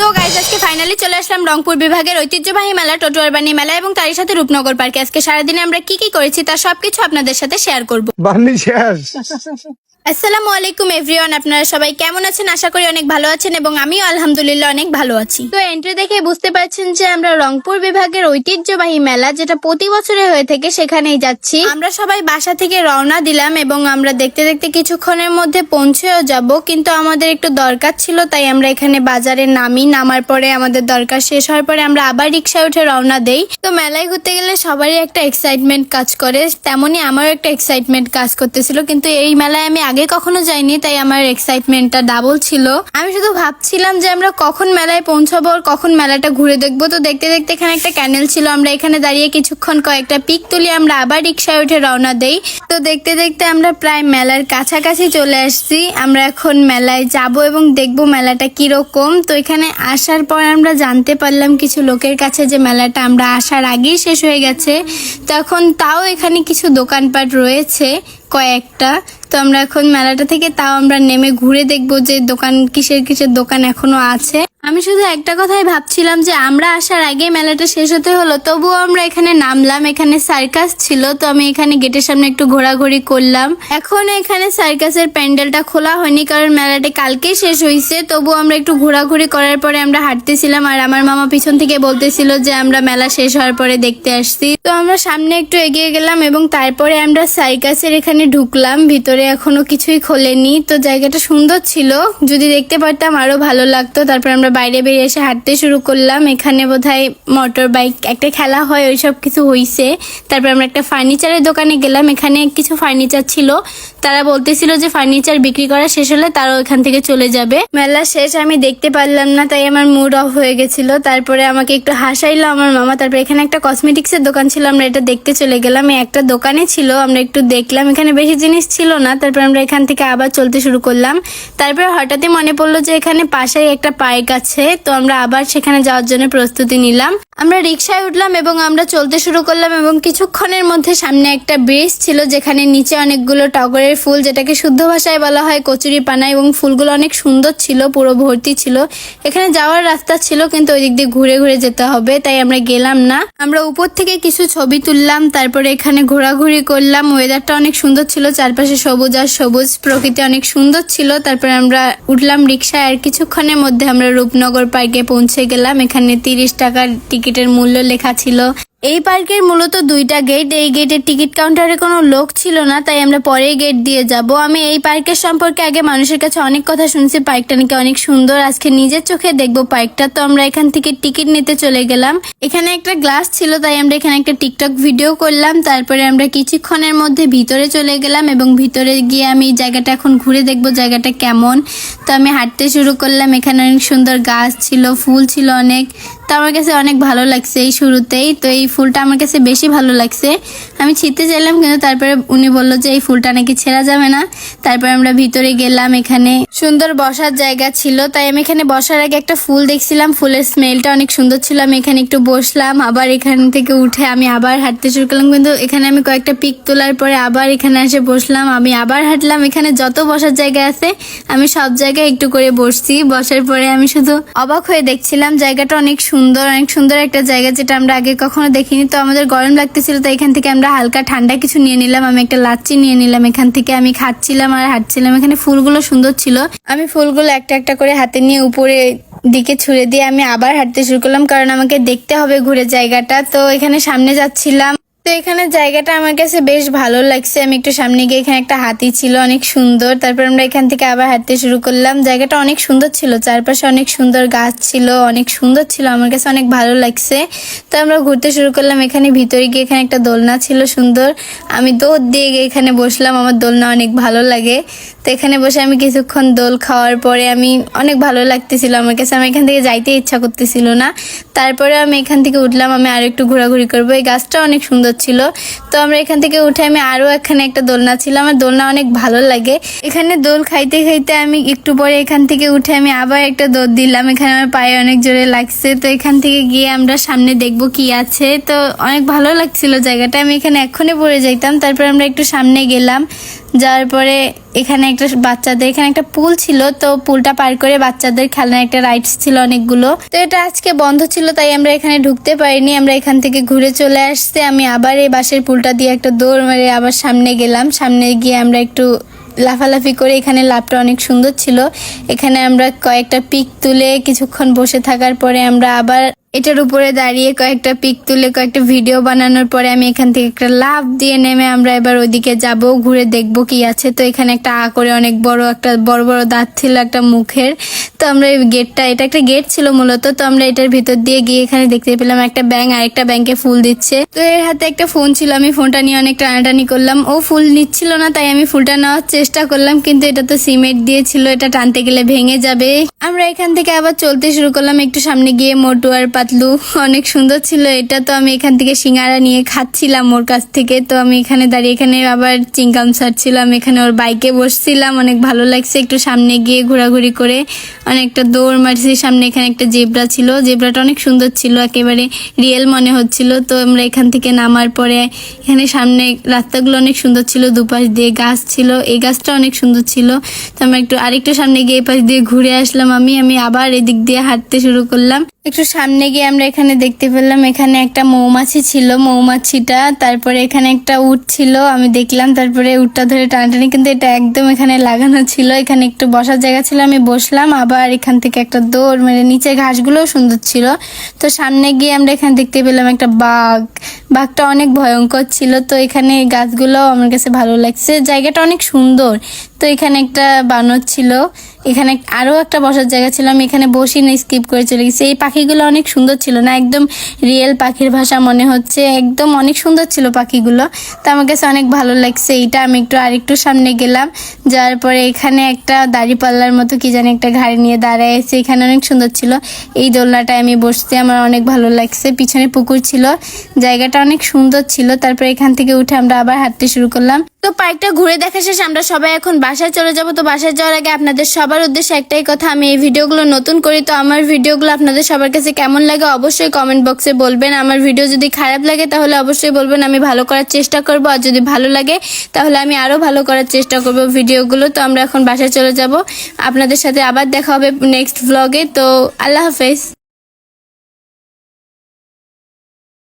তো গাইজ আজকে ফাইনালি চলে আসলাম রংপুর বিভাগের ঐতিহ্যবাহী মেলা টোটোয়ারবানি মেলা এবং তারই সাথে রূপনগর পার্কে। আজকে সারাদিনে আমরা কি কি করেছি তা সবকিছু আপনাদের সাথে শেয়ার করব। আসসালামু আলাইকুম এভরিওয়ান, আপনারা সবাই কেমন আছেন? আশা করি অনেক ভালো আছেন এবং আমিও আলহামদুলিল্লাহ অনেক ভালো আছি। তো এন্ট্রি দেখে বুঝতে পারছেন যে আমরা রংপুর বিভাগের ঐতিহ্যবাহী মেলা যেটা প্রতি বছরে হয়ে থাকে সেখানেই যাচ্ছি। আমরা সবাই বাসা থেকে রওনা দিলাম এবং আমরা দেখতে দেখতে কিছুক্ষণের মধ্যে পৌঁছেও যাব, কিন্তু আমাদের একটু দরকার ছিল, তাই আমরা এখানে বাজারে নামি, নামার পরে আমাদের দরকার শেষ হওয়ার পরে আমরা আবার রিক্সায় উঠে রওনা দেই। তো মেলায় ঘুরতে গেলে সবারই একটা এক্সাইটমেন্ট কাজ করে তেমনই আমারও একটা এক্সাইটমেন্ট কাজ করতেছিল, কিন্তু এই মেলায় আমি আগে কখনো যাইনি, তাই আমার এক্সাইটমেন্টটা ডাবল ছিল। আমি শুধু ভাবছিলাম যে আমরা কখন মেলায় পৌঁছাবো আর কখন মেলাটা ঘুরে দেখব। তো দেখতে দেখতে এখানে একটা ক্যানেল ছিল, আমরা এখানে দাঁড়িয়ে কিছুক্ষণ কয়েকটা পিক তুলি, আমরা আবার রিক্সায় উঠে রওনা দেই। তো দেখতে দেখতে আমরা প্রায় মেলার কাছাকাছি চলে আসছি। আমরা এখন মেলায় যাব এবং দেখব মেলাটা কীরকম। তো এখানে আসার পর আমরা জানতে পারলাম কিছু লোকের কাছে যে মেলাটা আমরা আসার আগেই শেষ হয়ে গেছে। তখন তাও এখানে কিছু দোকানপাট রয়েছে, কয়েকটা। তো আমরা এখন মেলাটা থেকে তাও আমরা নেমে ঘুরে দেখব যে দোকান, কিসের কিসের দোকান এখনও আছে। আমি শুধু একটা কথাই ভাবছিলাম যে আমরা আসার আগে মেলাটা শেষ হতে হলো, তবুও আমরা এখানে নামলাম, এখানে সার্কাস ছিল, তো আমি এখানে গেটের সামনে একটু ঘোরাঘুরি করলাম। এখন এখানে সার্কাসের প্যান্ডেলটা খোলা হয়নি, কারণ মেলাটা কালকেই শেষ হয়েছে তবুও আমরা একটু ঘোরাঘুরি করার পরে আমরা হাঁটতেছিলাম, আর আমার মামা পিছন থেকে বলতেছিল যে আমরা মেলা শেষ হওয়ার পরে দেখতে আসছি। তো আমরা সামনে একটু এগিয়ে গেলাম এবং তারপরে আমরা সার্কাসের এখানে ঢুকলাম, ভিতরে এখনও কিছুই খোলেনি, তো জায়গাটা সুন্দর ছিল, যদি দেখতে পারতাম আরও ভালো লাগতো, তারপর আমরা বাইরে বেরিয়ে এসে হাঁটতে শুরু করলাম। এখানে বোধহয় মোটর বাইক একটা খেলা হয়, ওইসব কিছু হইছে। তারপর আমরা একটা ফার্নিচারের দোকানে গেলাম। এখানে কিছু ফার্নিচার ছিল। তারা বলতেছিল যে ফার্নিচার বিক্রি করা শেষ হলে তারাও এখান থেকে চলে যাবে। মেলা শেষ, আমি দেখতে পারলাম না, তাই আমার মুড অফ হয়ে গেছিল। তারপরে আমাকে একটু হাসাইলো আমার মামা। তারপরে এখানে একটা কসমেটিক্সের দোকান ছিল, আমরা এটা দেখতে চলে গেলাম। একটা দোকানে ছিল, আমরা একটু দেখলাম। এখানে বেশি জিনিস ছিল না। তারপর আমরা এখান থেকে আবার চলতে শুরু করলাম। তারপর হঠাৎই মনে পড়ল যে এখানে পাশেই একটা পার্ক আছে। তো আমরা আবার সেখানে যাওয়ার জন্য প্রস্তুতি নিলাম। আমরা রিক্সায় উঠলাম এবং আমরা চলতে শুরু করলাম এবং কিছুক্ষণের মধ্যে সামনে একটা ব্রিজ ছিল যেখানে নিচে অনেকগুলো টগরের ফুল যেটাকে শুদ্ধ ভাষায় বলা হয় কচুরি পানা এবং ফুলগুলো অনেক সুন্দর ছিল, পুরো ভর্তি ছিল। এখানে যাওয়ার রাস্তা ছিল কিন্তু ওই দিক দিয়ে ঘুরে ঘুরে যেতে হবে, তাই আমরা গেলাম না। আমরা উপর থেকে কিছু ছবি তুললাম, তারপরে এখানে ঘোরাঘুরি করলাম। ওয়েদারটা অনেক সুন্দর ছিল, চারপাশে সবুজ আর সবুজ, প্রকৃতি অনেক সুন্দর ছিল। তারপরে আমরা উঠলাম রিক্সায় আর কিছুক্ষণের মধ্যে আমরা রূপনগর পার্কে পৌঁছে গেলাম। এখানে তিরিশ টাকার টিকিটের মূল্য লেখা ছিল। এই পার্কের মূলত দুইটা গেট এই গেটের টিকিট কাউন্টারে কোনো লোক ছিল না, তাই আমরা পরে গেট দিয়ে যাব। আমি এই পার্কের সম্পর্কে আগে মানুষের কাছে অনেক কথা শুনছি, পার্কটা নাকি অনেক সুন্দর। আজকে নিজের চোখে দেখব পার্কটা। তো আমরা এখান থেকে টিকিট নিতে চলে গেলাম। এখানে একটা গ্লাস ছিল, তাই আমরা এখানে একটা টিকটক ভিডিও করলাম। তারপরে আমরা কিছুক্ষণের মধ্যে ভিতরে চলে গেলাম এবং ভিতরে গিয়ে আমি জায়গাটা এখন ঘুরে দেখব, জায়গাটা কেমন। তো আমি হাঁটতে শুরু করলাম। এখানে অনেক সুন্দর গাছ ছিল, ফুল ছিল অনেক। তো আমার কাছে অনেক ভালো লাগছে এই শুরুতেই। তো এই ফুলটা আমার কাছে বেশি ভালো লাগছে। আমি ছিঁড়তে চাইলাম, কিন্তু তারপরে উনি বলল যে এই ফুলটা নাকি ছেঁড়া যাবে না। তারপরে আমরা ভিতরে গেলাম, এখানে সুন্দর বসার জায়গা ছিল। তাই আমি এখানে বসার আগে একটা ফুল দেখছিলাম, ফুলের স্মেলটা অনেক সুন্দর ছিল। আমি এখানে একটু বসলাম, আবার এখান থেকে উঠে আমি আবার হাঁটতে শুরু করলাম। কিন্তু এখানে আমি কয়েকটা পিক তোলার পরে আবার এখানে এসে বসলাম। আমি আবার হাঁটলাম, এখানে যত বসার জায়গা আছে, আমি সব জায়গায় একটু করে বসছি। বসার পরে আমি শুধু অবাক হয়ে দেখছিলাম, জায়গাটা অনেক সুন্দর অনেক সুন্দর একটা জায়গা, যেটা আমরা আগে কখনো দেখিনি। তো আমাদের গরম লাগতেছিল তো এখান থেকে আমরা হালকা ঠান্ডা কিছু নিয়ে নিলাম, আমি একটা লাচ্ছি নিয়ে নিলাম, এখান থেকে আমি খাচ্ছিলাম আর হাঁটছিলাম। এখানে ফুলগুলো সুন্দর ছিল। আমি ফুলগুলো একটা একটা করে হাতে নিয়ে উপরে দিকে ছুড়ে দিয়ে আমি আবার হাঁটতে শুরু করলাম, কারণ আমাকে দেখতে হবে ঘুরে জায়গাটা। তো এখানে সামনে যাচ্ছিলাম। তো এখানে জায়গাটা আমার কাছে বেশ ভালো লাগছে। আমি একটু সামনে গিয়ে এখানে একটা হাতি ছিল, অনেক সুন্দর। তারপর আমরা এখান থেকে আবার হাঁটতে শুরু করলাম। জায়গাটা অনেক সুন্দর ছিল, চারপাশে অনেক সুন্দর গাছ ছিল, অনেক সুন্দর ছিল। আমার কাছে অনেক ভালো লাগছে। তো আমরা ঘুরতে শুরু করলাম, এখানে ভিতরে গিয়ে এখানে একটা দোলনা ছিল সুন্দর। আমি দৌড় দিয়ে গিয়ে এখানে বসলাম, আমার দোলনা অনেক ভালো লাগে। তো এখানে বসে আমি কিছুক্ষণ দোল খাওয়ার পরে আমি অনেক ভালো লাগতেছিল আমার কাছে। আমি এখান থেকে যাইতে ইচ্ছা করতেছিল না। তারপরে আমি এখান থেকে উঠলাম, আমি আরও একটু ঘোরাঘুরি করব। এই গাছটা অনেক সুন্দর ছিল। তো আমরা এখান থেকে উঠে আমি আরও এখানে একটা দোলনা ছিল। আমার দোলনা অনেক ভালো লাগে। এখানে দোল খাইতে খাইতে আমি একটু পরে এখান থেকে উঠে আমি আবার একটা দোল দিলাম। এখানে আমার পায়ে অনেক জোরে লাগছে। তো এখান থেকে গিয়ে আমরা সামনে দেখব কি আছে। তো অনেক ভালো লাগছিল জায়গাটা। আমি এখানে এক্ষুনি পড়ে যাইতাম। তারপর আমরা একটু সামনে গেলাম। যাওয়ার পরে এখানে একটা বাচ্চাদের, এখানে একটা পুল ছিল, তো পুলটা পার করে বাচ্চাদের খেলনার একটা রাইডস ছিল অনেকগুলো। তো এটা আজকে বন্ধ ছিল, তাই আমরা এখানে ঢুকতে পারিনি, আমরা এখান থেকে ঘুরে চলে আসতে আমি আবার এই বাসের পুলটা দিয়ে একটা দৌড় মেরে আবার সামনে গেলাম। সামনে গিয়ে আমরা একটু লাফালাফি করে এখানে লাভটা অনেক সুন্দর ছিল। এখানে আমরা কয়েকটা পিক তুলে কিছুক্ষণ বসে থাকার পরে আমরা আবার এটার উপরে দাঁড়িয়ে কয়েকটা পিক তুলে কয়েকটা ভিডিও বানানোর পরে আমি এখান থেকে একটা লাভ দিয়ে নেমে আমরা এবার ওইদিকে যাব, ঘুরে দেখব কি আছে। তো এখানে একটা আ করে অনেক বড় একটা, বড় বড় দাঁত ছিল একটা মুখের। তো আমরা এই গেটটা এটা একটা গেট ছিল মূলত, তো আমরা এটার ভিতর দিয়ে গিয়ে এখানে দেখতে পেলাম একটা ব্যাংক আরেকটা ব্যাংকে ফুল দিচ্ছে। তো এর হাতে একটা ফোন ছিল, আমি ফোনটা নিয়ে অনেক টানাটানি করলাম। ও ফুল নিচ্ছিল না, তাই আমি ফুলটা নেওয়ার চেষ্টা করলাম, কিন্তু এটা তো সিমেন্ট দিয়েছিল এটা টানতে গেলে ভেঙে যাবে। আমরা এখান থেকে আবার চলতে শুরু করলাম, একটু সামনে গিয়ে মোটু আর পাতলু, অনেক সুন্দর ছিল এটা, তো আমি এখান থেকে সিঙ্গারা নিয়ে খাচ্ছিলাম ওর কাছ থেকে। তো আমি এখানে দাঁড়িয়ে, এখানে আবার চিংকাম ছাড়ছিলাম, এখানে ওর বাইকে বসছিলাম, অনেক ভালো লাগছে, একটু সামনে গিয়ে ঘোরাঘুরি করে। অনেকটা দৌড় মারছি, সামনে এখানে একটা জেব্রা ছিল। জেব্রাটা অনেক সুন্দর ছিল, একেবারে রিয়েল মনে হচ্ছিল। তো আমরা এখান থেকে নামার পরে এখানে সামনে রাস্তাগুলো অনেক সুন্দর ছিল, দুপাশ দিয়ে গাছ ছিল। এই গাছটা অনেক সুন্দর ছিল। তো আমরা একটু আরেকটু সামনে গিয়ে এপাশ পাশ দিয়ে ঘুরে আসলাম আমি। আমি আবার এদিক দিয়ে হাঁটতে শুরু করলাম। একটু সামনে গিয়ে আমরা এখানে দেখতে পেলাম, এখানে একটা মৌমাছি ছিল। মৌমাছিটা, তারপরে এখানে একটা উট ছিল। আমি দেখলাম তারপরে উটটা ধরে টানাটানি, কিন্তু এটা একদম এখানে লাগানো ছিল। এখানে একটু বসার জায়গা ছিল, আমি বসলাম। আবার এখান থেকে একটা দৌড় মেরে নিচে ঘাসগুলোও সুন্দর ছিল। তো সামনে গিয়ে আমরা এখানে দেখতে পেলাম একটা বাঘ। বাঘটা অনেক ভয়ঙ্কর ছিল। তো এখানে গাছগুলো আমার কাছে ভালো লাগছে। জায়গাটা অনেক সুন্দর। তো এখানে একটা বানর ছিল। এখানে আরও একটা বসার জায়গা ছিল। আমি এখানে বসি না স্কিপ করে চলে গেছি। এই পাখিগুলো অনেক সুন্দর ছিল না? একদম রিয়েল পাখির ভাষা মনে হচ্ছে। একদম অনেক সুন্দর ছিল পাখিগুলো। তো আমার কাছে অনেক ভালো লাগছে এইটা। আমি একটু আরেকটু সামনে গেলাম। যাওয়ার পরে এখানে একটা দাড়ি পাল্লার মতো কি জানি একটা ঘাড়ি নিয়ে দাঁড়ায় আছে। এখানে অনেক সুন্দর ছিল। এই দোলনাটায় আমি বসতে আমার অনেক ভালো লাগছে। পিছনে পুকুর ছিল। জায়গাটা অনেক সুন্দর ছিল। তারপরে এখান থেকে উঠে আমরা আবার হাঁটতে শুরু করলাম। তো পার্কটা ঘুরে দেখা শেষে, আমরা সবাই এখন বাসায় চলে যাব। তো বাসায় যাওয়ার আগে আপনাদের সবার উদ্দেশ্যে একটাই কথা, আমি এই ভিডিওগুলো নতুন করি, তো আমার ভিডিওগুলো আপনাদের সবার কাছে কেমন লাগে অবশ্যই কমেন্ট বক্সে বলবেন। আমার ভিডিও যদি খারাপ লাগে তাহলে অবশ্যই বলবেন, আমি ভালো করার চেষ্টা করব, আর যদি ভালো লাগে তাহলে আমি আরও ভালো করার চেষ্টা করব ভিডিওগুলো। তো আমরা এখন বাসায় চলে যাব। আপনাদের সাথে আবার দেখা হবে নেক্সট ব্লগে তো আল্লাহ হাফেজ।